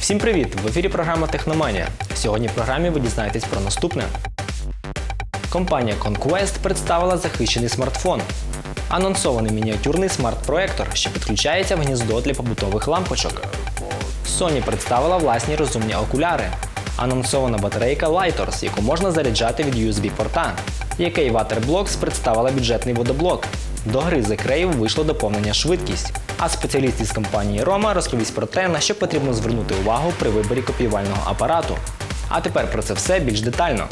Всім привіт! В ефірі програма Техноманія. Сьогодні в програмі ви дізнаєтесь про наступне. Компанія Conquest представила захищений смартфон. Анонсований мініатюрний смарт-проектор, що підключається в гніздо для побутових лампочок. Sony представила власні розумні окуляри. Анонсована батарейка Lightors, яку можна заряджати від USB-порта. Який Waterblocks представила бюджетний водоблок. До гри The Crave вийшло доповнення швидкість. А спеціаліст із компанії Roma розповість про те, на що потрібно звернути увагу при виборі копіювального апарату. А тепер про це все більш детально.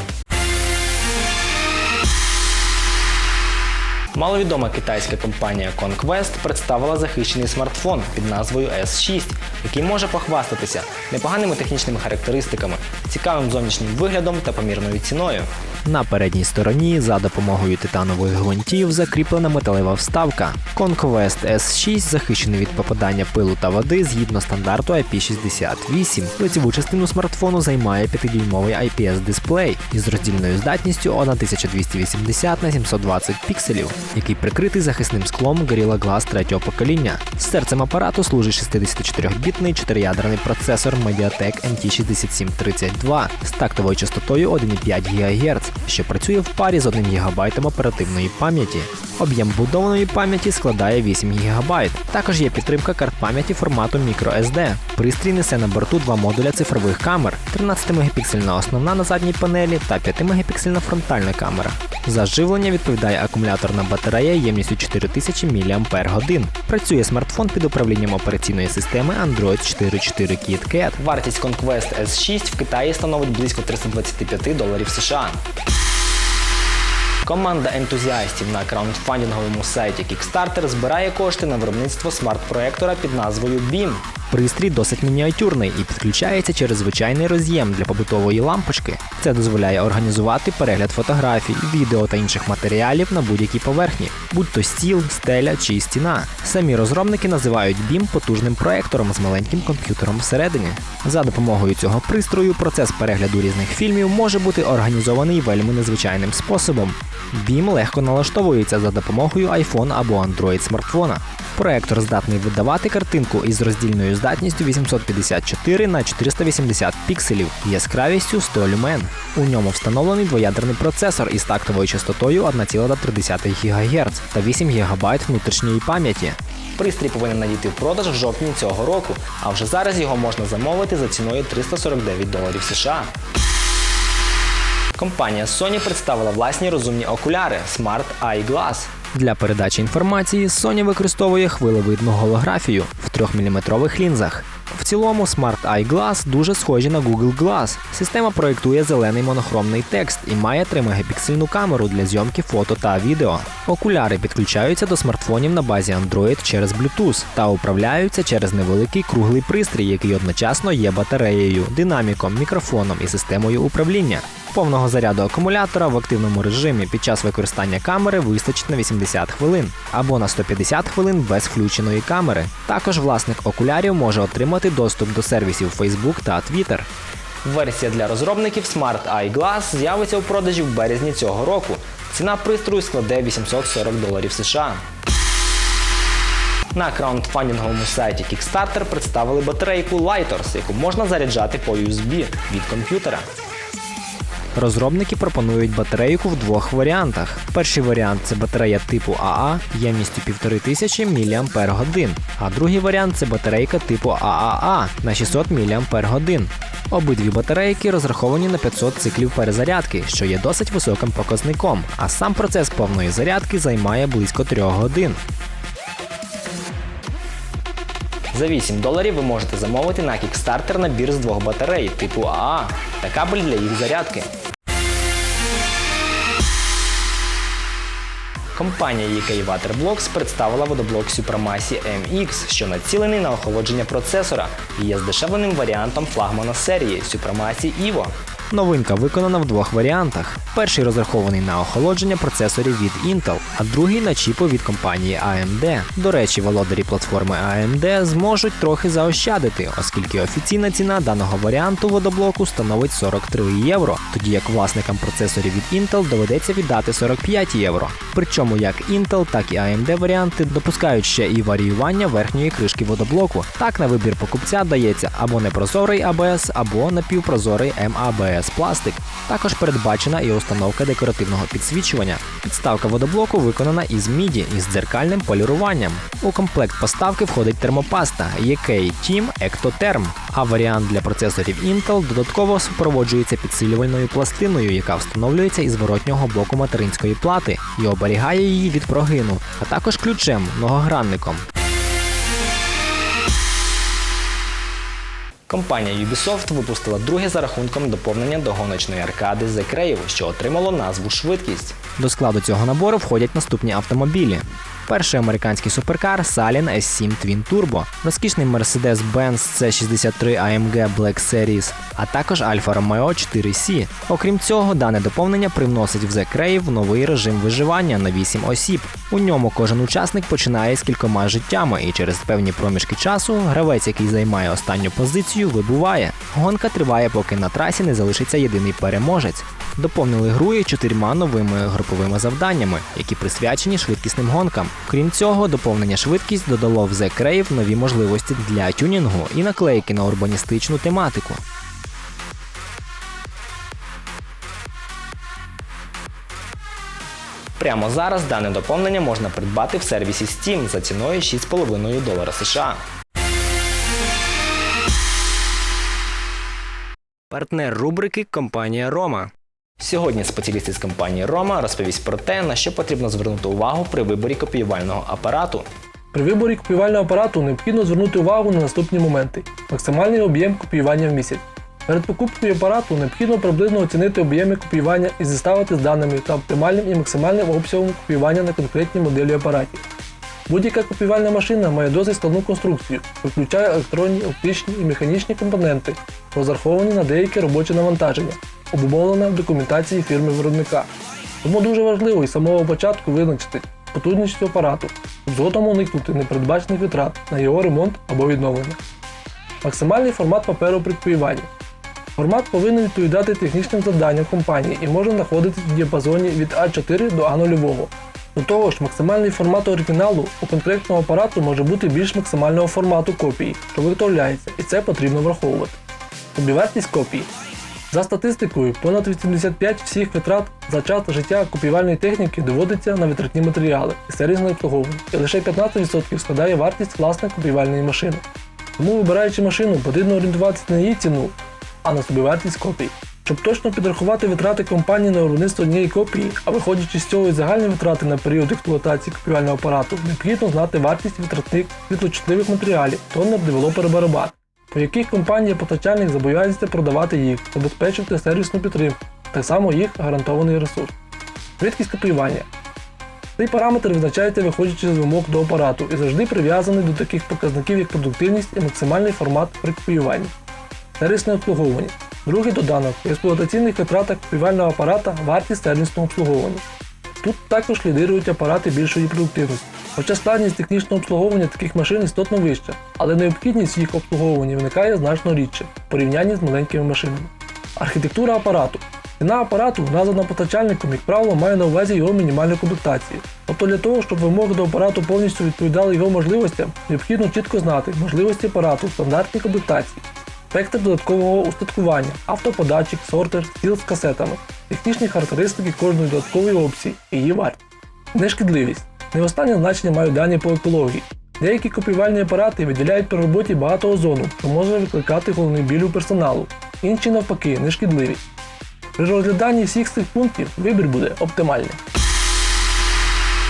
Маловідома китайська компанія Conquest представила захищений смартфон під назвою S6, який може похвастатися непоганими технічними характеристиками, цікавим зовнішнім виглядом та помірною ціною. На передній стороні за допомогою титанових гвинтів закріплена металева вставка. Conquest S6 захищений від попадання пилу та води згідно стандарту IP68. Лицеву частину смартфону займає 5-дюймовий IPS-дисплей із роздільною здатністю 1280 на 720 пікселів, який прикритий захисним склом Gorilla Glass третього покоління. Серцем апарату служить 64-бітний 4-ядерний процесор Mediatek NT6732 з тактовою частотою 1,5 ГГц, що працює в парі з 1 ГБ оперативної пам'яті. Об'єм будованої пам'яті складає 8 ГБ. Також є підтримка карт пам'яті формату microSD. Пристрій несе на борту два модуля цифрових камер: 13-мегапіксельна основна на задній панелі та 5-мегапіксельна фронтальна камера. За живлення відповідає акумуляторна батарея ємністю 4000 мАч. Працює смартфон під управлінням операційної системи Android 4.4 KitKat. Вартість Conquest S6 в Китаї становить близько 325 доларів США. Команда ентузіастів на краундфандинговому сайті Kickstarter збирає кошти на виробництво смарт-проектора під назвою BIM. Пристрій досить мініатюрний і підключається через звичайний роз'єм для побутової лампочки. Це дозволяє організувати перегляд фотографій, відео та інших матеріалів на будь-якій поверхні, будь то стіл, стеля чи стіна. Самі розробники називають BIM потужним проектором з маленьким комп'ютером всередині. За допомогою цього пристрою процес перегляду різних фільмів може бути організований вельми незвичайним способом. BIM легко налаштовується за допомогою iPhone або Android смартфона. Проектор здатний видавати картинку із роздільною здатністю 854 на 480 пікселів яскравістю 100 люмен. У ньому встановлений двоядерний процесор із тактовою частотою 1,3 ГГц та 8 ГБ внутрішньої пам'яті. Пристрій повинен надійти в продаж в жовтні цього року, а вже зараз його можна замовити за ціною 349 доларів США. Компанія Sony представила власні розумні окуляри Smart Eye Glass. Для передачі інформації Sony використовує хвилевидну голографію в 3-мм лінзах. Цілому Smart Eye Glass дуже схожі на Google Glass. Система проєктує зелений монохромний текст і має 3-мегапіксельну камеру для зйомки фото та відео. Окуляри підключаються до смартфонів на базі Android через Bluetooth та управляються через невеликий круглий пристрій, який одночасно є батареєю, динаміком, мікрофоном і системою управління. Повного заряду акумулятора в активному режимі під час використання камери вистачить на 80 хвилин або на 150 хвилин без включеної камери. Також власник окулярів може отримати доступ до сервісів Facebook та Twitter. Версія для розробників Smart Eye Glass з'явиться у продажі в березні цього року. Ціна пристрою складе 840 доларів США. На краундфандинговому сайті Kickstarter представили батарейку Lightors, яку можна заряджати по USB від комп'ютера. Розробники пропонують батарейку в двох варіантах. Перший варіант це батарея типу АА ємністю 1500 мАч, а другий варіант це батарейка типу ААА на 600 мАч. Обидві батарейки розраховані на 500 циклів перезарядки, що є досить високим показником, а сам процес повної зарядки займає близько 3 годин. За 8 доларів ви можете замовити на Kickstarter набір з двох батарей типу АА та кабель для їх зарядки. Компанія UK Waterblocks представила водоблок Supremacy MX, що націлений на охолодження процесора і є здешевленим варіантом флагмана серії Supremacy Evo. Новинка виконана в двох варіантах. Перший розрахований на охолодження процесорів від Intel, а другий на чіпи від компанії AMD. До речі, володарі платформи AMD зможуть трохи заощадити, оскільки офіційна ціна даного варіанту водоблоку становить 43 євро, тоді як власникам процесорів від Intel доведеться віддати 45 євро. Причому як Intel, так і AMD варіанти допускають ще і варіювання верхньої кришки водоблоку. Так на вибір покупця дається або непрозорий ABS, або напівпрозорий MABS пластик. Також передбачена і установка декоративного підсвічування. Підставка водоблоку виконана із міді із дзеркальним поліруванням. У комплект поставки входить термопаста EK Team Ectotherm, а варіант для процесорів Intel додатково супроводжується підсилювальною пластиною, яка встановлюється із зворотнього боку материнської плати і оберігає її від прогину, а також ключем многогранником. Компанія Ubisoft випустила друге за рахунком доповнення до гоночної аркади The Crave, що отримало назву швидкість. До складу цього набору входять наступні автомобілі. Перший американський суперкар Salin S7 Twin Turbo, розкішний Mercedes-Benz C63 AMG Black Series, а також Alfa Romeo 4C. Окрім цього, дане доповнення привносить в The Crave новий режим виживання на 8 осіб. У ньому кожен учасник починає з кількома життями, і через певні проміжки часу гравець, який займає останню позицію, вибуває. Гонка триває, поки на трасі не залишиться єдиний переможець. Доповнили гру і чотирма новими груповими завданнями, які присвячені швидкісним гонкам. Крім цього, доповнення швидкість додало в The Crave нові можливості для тюнінгу і наклейки на урбаністичну тематику. Прямо зараз дане доповнення можна придбати в сервісі Steam за ціною 6,5 долара США. Партнер рубрики компанія Рома. Сьогодні спеціаліст із компанії Рома розповість про те, на що потрібно звернути увагу при виборі копіювального апарату. При виборі копіювального апарату необхідно звернути увагу на наступні моменти: максимальний об'єм копіювання в місяць. Перед покупкою апарату необхідно приблизно оцінити об'єми копіювання і зіставити з даними та оптимальним і максимальним обсягом копіювання на конкретній моделі апаратів. Будь-яка копіювальна машина має досить складну конструкцію, що включає електронні, оптичні і механічні компоненти, розраховані на деяке робоче навантаження, обумовлене в документації фірми виробника. Тому дуже важливо із самого початку визначити потужність апарату, щоб згодом уникнути непередбачених витрат на його ремонт або відновлення. Максимальний формат паперу при копіюванні. Формат повинен відповідати технічним завданням компанії і може знаходитись в діапазоні від А4 до А0. До того ж, максимальний формат оригіналу у конкретного апарату може бути більш максимального формату копії, що виготовляється, і це потрібно враховувати. Собівартість копії. За статистикою, понад 85 всіх витрат за час життя копіювальної техніки доводиться на витратні матеріали і сервісне обслуговування, і лише 15% складає вартість власної копіювальної машини. Тому, вибираючи машину, потрібно орієнтуватися не на її ціну, а на собівартість копій. Щоб точно підрахувати витрати компанії на виробництво однієї копії, а виходячи з цього і загальні витрати на період експлуатації копіювального апарату, необхідно знати вартість витратних світлочутливих матеріалів, тонер девелопер барабан, по яких компанія-постачальник зобов'язується продавати їх, забезпечувати сервісну підтримку, так само їх гарантований ресурс. Швидкість копіювання. Цей параметр визначається виходячи з вимог до апарату і завжди прив'язаний до таких показників, як продуктивність і максимальний формат при копіюванні. Сервісне обслуговування. Другий доданок експлуатаційних витратах копіювального апарата вартість сервісного обслуговування. Тут також лідирують апарати більшої продуктивності. Хоча складність технічного обслуговування таких машин істотно вища, але необхідність їх обслуговування виникає значно рідше в порівнянні з маленькими машинами. Архітектура апарату. Ціна апарату, названа постачальником, як правило, має на увазі його мінімальну комплектацію. Тобто для того, щоб вимоги до апарату повністю відповідали його можливостям, необхідно чітко знати можливості апарату в стандартній комплектації, спектр додаткового устаткування, автоподатчик, сортер, стіл з касетами, технічні характеристики кожної додаткової опції і її вартість. Нешкідливість. Не останнє значення мають дані по екології. Деякі копіювальні апарати виділяють при роботі багато озону, що може викликати головний біль у персоналу. Інші навпаки нешкідливі. При розгляданні всіх цих пунктів вибір буде оптимальний.